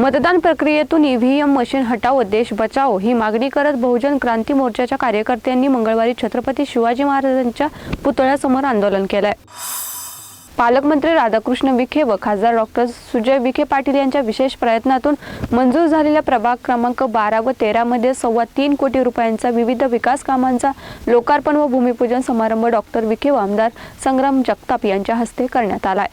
मतदान प्रक्रियेतून EVM machine हटाव देश बचाओ ही मागणी करत बहुजन क्रांती मोर्चाच्या कार्यकर्त्यांनी मंगळवारी छत्रपती शिवाजी महाराजांच्या पुतळ्यासमोर आंदोलन केलंय. पालकमंत्री राधाकृष्ण विखे व खासदार डॉक्टर सुजय विखे पाटील यांच्या विशेष प्रयत्नातून मंजूर झालेल्या प्रभाग क्रमांक बारा व तेरामध्ये सव्वा तीन कोटी रुपयांचा विविध विकास कामांचा लोकार्पण व भूमिपूजन समारंभ डॉक्टर विखे व आमदार संग्राम जगताप यांच्या हस्ते करण्यात आलाय.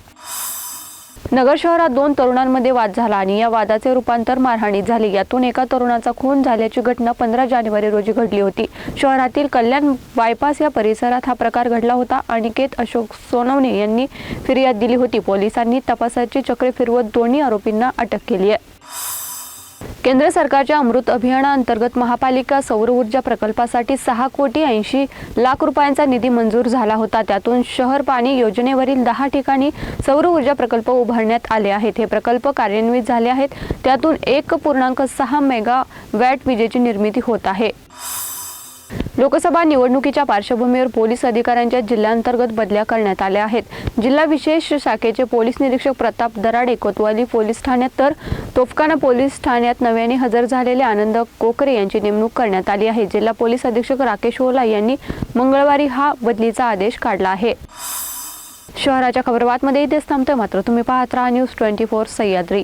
नगर शहरात दोन तरुणांमध्ये वाद झाला आणि या वादाचे रूपांतर मारहाणीत झाले. यातून एका तरुणाचा खून झाल्याची घटना पंधरा जानेवारी रोजी घडली होती. शहरातील कल्याण बायपास या परिसरात हा प्रकार घडला होता. अनिकेत अशोक सोनवणे यांनी फिर्याद दिली होती. पोलिसांनी तपासाची चक्रे फिरवत दोन्ही आरोपींना अटक केली आहे. केंद्र सरकारच्या अमृत अभियानाअंतर्गत महापालिका सौर ऊर्जा प्रकल्पासाठी सहा कोटी ऐंशी लाख रुपयांचा निधी मंजूर झाला होता. त्यातून शहर पाणी योजनेवरील दहा ठिकाणी सौर ऊर्जा प्रकल्प उभारण्यात आले आहेत. हे प्रकल्प कार्यान्वित झाले आहेत. त्यातून एक पूर्णांक सहा मेगा वॅट विजेची निर्मिती होत आहे. लोकसभा निवडणुकीच्या पार्श्वभूमीवर पोलीस अधिकाऱ्यांच्या जिल्ह्यांतर्गत बदल्या करण्यात आल्या आहेत. जिल्हा विशेष शाखेचे पोलीस निरीक्षक प्रताप दराडे कोतवाली पोलीस ठाण्यात तर तोफखाना पोलीस ठाण्यात नव्याने हजर झालेले आनंद कोकरे यांची नेमणूक करण्यात आली आहे. जिल्हा पोलीस अधीक्षक राकेश ओला यांनी मंगळवारी हा बदलीचा आदेश काढला आहे. शहराच्या खबरबातमध्ये इथेच थांबतोय मात्र तुम्ही पाहत राहा news twenty four Sahyadri.